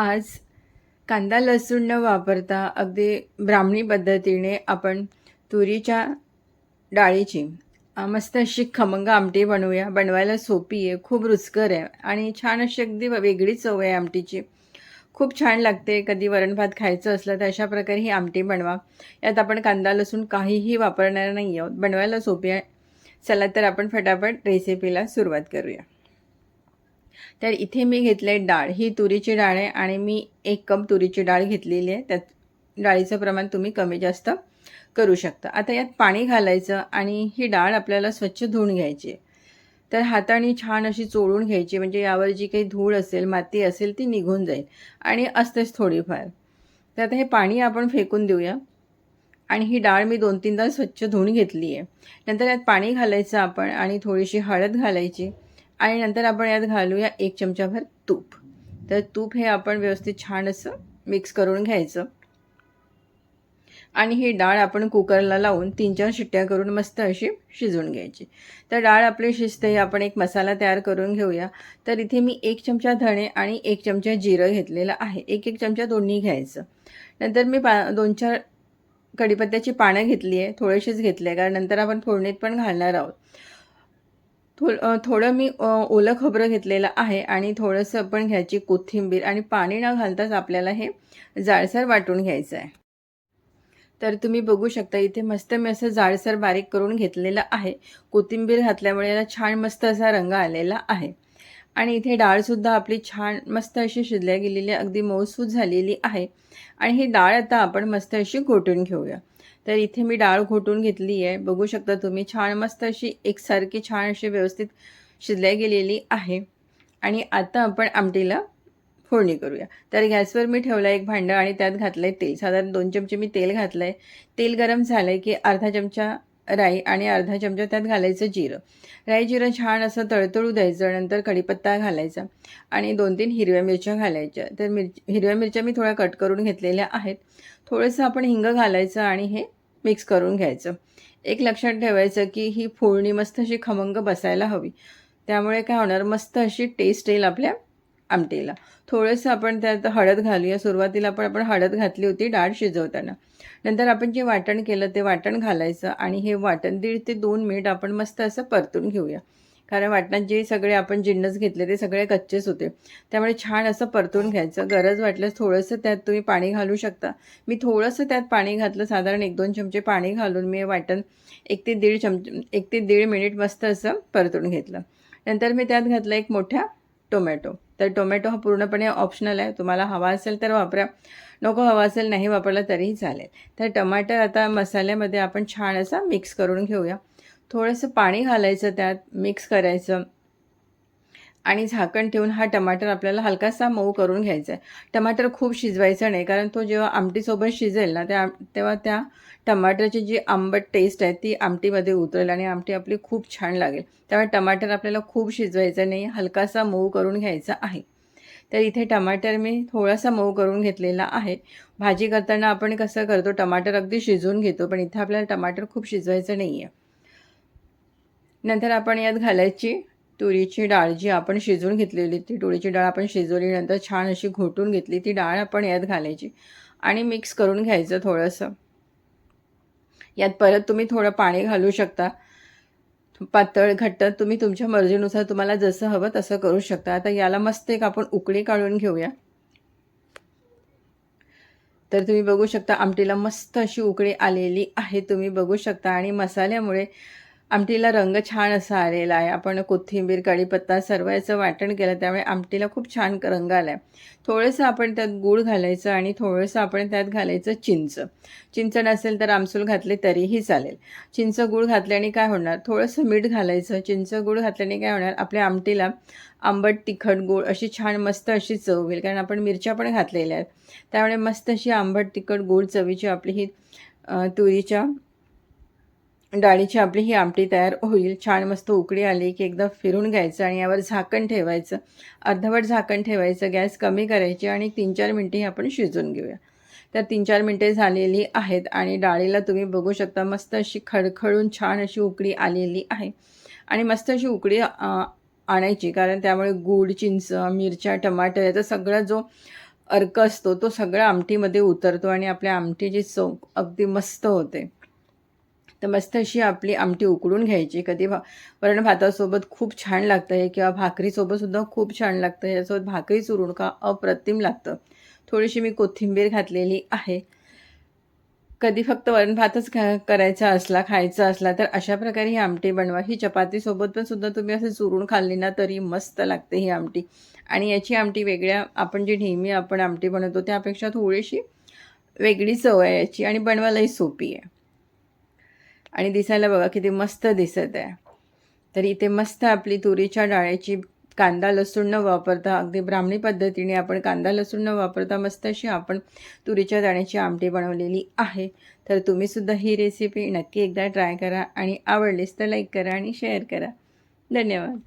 आज कांदा लसूण न वापरता अगदी ब्राह्मणी पद्धतीने आपण तुरीच्या डाळीची मस्त अशी खमंग आमटी बनवूया. बनवायला सोपी आहे खूप रुचकर आहे आणि छान अशी अगदी वेगळी चव आहे आमटीची. खूप छान लागते कधी वरण भात खायचं असलं तर अशा प्रकारे ही आमटी बनवा. यात आपण कांदा लसूण काहीही वापरणार नाही आहोत. बनवायला सोपी आहे. चला तर आपण फटाफट रेसिपीला सुरुवात करूया. तर इथे मी घेतले आहे डाळ. ही तुरीची डाळ आहे आणि मी एक कप तुरीची डाळ घेतलेली आहे. त्यात डाळीचं प्रमाण तुम्ही कमी जास्त करू शकता. आता यात पाणी घालायचं आणि ही डाळ आपल्याला स्वच्छ धुवून घ्यायची तर हाताने छान अशी चोळून घ्यायची म्हणजे यावर जी काही धूळ असेल माती असेल ती निघून जाईल. आणि असतेच थोडीफार. तर आता हे पाणी आपण फेकून देऊया. आणि ही डाळ मी दोन तीनदा स्वच्छ धुवून घेतली आहे नंतर यात पाणी घालायचं आपण आणि थोडीशी हळद घालायची. आणि नंतर आपण यात घालूया एक चमचाभर तूप. तर तूप हे आपण व्यवस्थित छान असं मिक्स करून घ्यायचं. आणि ही डाळ आपण कुकरला लावून तीन चार शिट्ट्या करून मस्त अशी शिजवून घ्यायची. तर डाळ आपली शिजते आपण एक मसाला तयार करून घेऊया. तर इथे मी एक चमचा धणे आणि एक चमचा जिरं घेतलेलं आहे. एक एक चमचा दोन्ही घ्यायचं. नंतर मी पा दोन चार कढीपत्त्याची पानं घेतली आहे थोडेशीच घेतले आहे कारण नंतर आपण फोडणीत पण घालणार आहोत. थो थोडं मी ओलं खोबरं घेतलेलं आहे आणि थोडंसं आपण घ्यायची कोथिंबीर आणि पाणी न घालताच आपल्याला हे जाळसर वाटून घ्यायचं आहे तर तुम्ही बघू शकता इथे मस्त मी असं जाळसर बारीक करून घेतलेलं आहे. कोथिंबीर घातल्यामुळे याला छान मस्त असा रंग आलेला आहे. आणि इथे डाळसुद्धा आपली छान मस्त अशी शिजल्या गेलेली अगदी मऊसूत झालेली आहे. आणि ही डाळ आता आपण मस्त अशी घोटून घेऊया. तर इथे मी डाळ घोटून घेतली आहे. बघू शकता तुम्ही छान मस्त अशी एकसारखी छान अशी व्यवस्थित शिजल्या गेलेली आहे. आणि आता आपण आमटीला फोडणी करूया. तर गॅसवर मी ठेवलं एक भांडं आणि त्यात घातलं आहे तेल. साधारण दोन चमचे मी तेल घातलं आहे तेल गरम झालं आहे की अर्धा चमचा राई आणि अर्धा चमचा त्यात घालायचं जिरं. राई जिरं छान असं तळतळू द्यायचं नंतर कढीपत्ता घालायचा आणि दोन तीन हिरव्या मिरच्या घालायच्या. तर मिर हिरव्या मिरच्या मी थोड्या कट करून घेतलेल्या आहेत. थोडंसं आपण हिंग घालायचं आणि हे मिक्स करून घ्यायचं. एक लक्षात ठेवायचं की ही फोडणी मस्त अशी खमंग बसायला हवी. त्यामुळे काय होणार मस्त अशी टेस्ट येईल आपल्या आमटीला. थोडंसं आपण त्यात हळद घालूया. सुरुवातीला पण आपण हळद घातली होती डाळ शिजवताना. नंतर आपण जे वाटण केलं ते वाटण घालायचं आणि हे वाटण दीड ते दोन मिनिट आपण मस्त असं परतून घेऊया. कारण वाटणात जे सगळे आपण जिन्नस घेतले ते सगळे कच्चेच होते. त्यामुळे छान असं परतून घ्यायचं. गरज वाटल्यास थोडंसं त्यात तुम्ही पाणी घालू शकता. मी थोडंसं त्यात पाणी घातलं. साधारण एक दोन चमचे पाणी घालून मी वाटण एक ते दीड चमचे एक ते दीड मिनिट मस्त असं परतून घेतलं. नंतर मी त्यात घातलं एक मोठ्या टोमॅटो. तर टोमॅटो हा पूर्णपणे ऑप्शनल आहे. तुम्हाला हवा असेल तर वापरा. नको हवा असेल नाही वापरला तरीही चालेल. तर टमाटर आता मसाल्यामध्ये आपण छान असा मिक्स करून घेऊया. थोडंसं पाणी घालायचं त्यात मिक्स करायचं. आणि झाकण ठेवून हा टमाटर आपल्याला हलकासा मऊ करून घ्यायचा आहे. टमाटर खूप शिजवायचं नाही कारण तो जेव्हा आमटीसोबत शिजेल ना त्या तेव्हा त्या टमाटरची जी आंबट टेस्ट आहे ती आमटीमध्ये उतरेल आणि आमटी आपली खूप छान लागेल. त्यामुळे टमाटर आपल्याला खूप शिजवायचं नाही हलकासा मऊ करून घ्यायचा आहे. तर इथे टमाटर मी थोडासा मऊ करून घेतलेला आहे. भाजी करताना आपण कसं करतो टमाटर अगदी शिजवून घेतो पण इथे आपल्याला टमाटर खूप शिजवायचं नाही आहे नंतर आपण यात घालायची तुरीची डाळ जी आपण शिजवून घेतलेली ती तुरीची डाळ आपण शिजवली नंतर छान अशी घोटून घेतली ती डाळ आपण यात घालायची आणि मिक्स करून घ्यायचं थोडंसं. यात परत तुम्ही थोडं पाणी घालू शकता. पातळ घट्ट तुम्ही तुमच्या मर्जीनुसार तुम्हाला जसं हवं तसं करू शकता. आता याला मस्त एक आपण उकळी काढून घेऊया. तर तुम्ही बघू शकता आमटीला मस्त अशी उकळी आलेली आहे तुम्ही बघू शकता. आणि मसाल्यामुळे आमटीला रंग छान असा आलेला आहे. आपण कोथिंबीर कढीपत्ता सर्व याचं वाटण केलं त्यामुळे आमटीला खूप छान रंग आला आहे थोडंसं आपण त्यात गूळ घालायचं आणि थोडंसं आपण त्यात घालायचं चिंच. चिंच नसेल तर आमसूल घातले तरीही चालेल. चिंच गूळ घातल्याने काय होणार? थोडंसं मीठ घालायचं. चिंच गूळ घातल्याने काय होणार? आपल्या आमटीला आंबट तिखट गूळ अशी छान मस्त अशी चव होईल कारण आपण मिरच्या पण घातलेल्या आहेत. त्यामुळे मस्त अशी आंबट तिखट गूळ चवीची आपली ही तुरीच्या डाळीची आपली ही आमटी तयार होईल. छान मस्त उकळी आली की एकदा फिरून घ्यायचं आणि यावर झाकण ठेवायचं. अर्धवट झाकण ठेवायचं. गॅस कमी करायची आणि तीन चार मिनटे आपण शिजून घेऊया. तर तीन चार मिनटे झालेली आहेत आणि डाळीला तुम्ही बघू शकता मस्त अशी खडखडून छान अशी उकळी आलेली आहे. आणि मस्त अशी उकळी आणायची कारण त्यामुळे गूळ चिंच मिरच्या टमाटर याचा सगळा जो अर्क असतो तो सगळा आमटीमध्ये उतरतो आणि आपल्या आमटीची चव अगदी मस्त होते. तर मस्त अशी आपली आमटी उकडून घ्यायची. कधी भा वरण भातासोबत खूप छान लागतं हे किंवा भाकरीसोबतसुद्धा खूप छान लागतं. यासोबत भाकरी चुरून का अप्रतिम लागतं. थोडीशी मी कोथिंबीर घातलेली आहे. कधी फक्त वरण भातच खा करायचा असला खायचा असला तर अशा प्रकारे ही आमटी बनवा. ही चपातीसोबत पण सुद्धा तुम्ही असं चुरून खाल्ली ना तरी मस्त लागते ही आमटी. आणि याची आमटी वेगळ्या आपण जी नेहमी आपण आमटी बनवतो त्यापेक्षा थोडीशी वेगळी चव आहे याची. आणि बनवायलाही सोपी आहे. आणि दिसायला बघा किती मस्त दिसत आहे. तर इथे मस्त आपली तुरीच्या डाळ्याची कांदा लसूण न वापरता अगदी ब्राह्मणी पद्धतीने आपण कांदा लसूण न वापरता मस्त अशी आपण तुरीच्या दाण्याची आमटी बनवलेली आहे. तर तुम्हीसुद्धा ही रेसिपी नक्की एकदा ट्राय करा आणि आवडलीच तर लाईक करा आणि शेअर करा. धन्यवाद.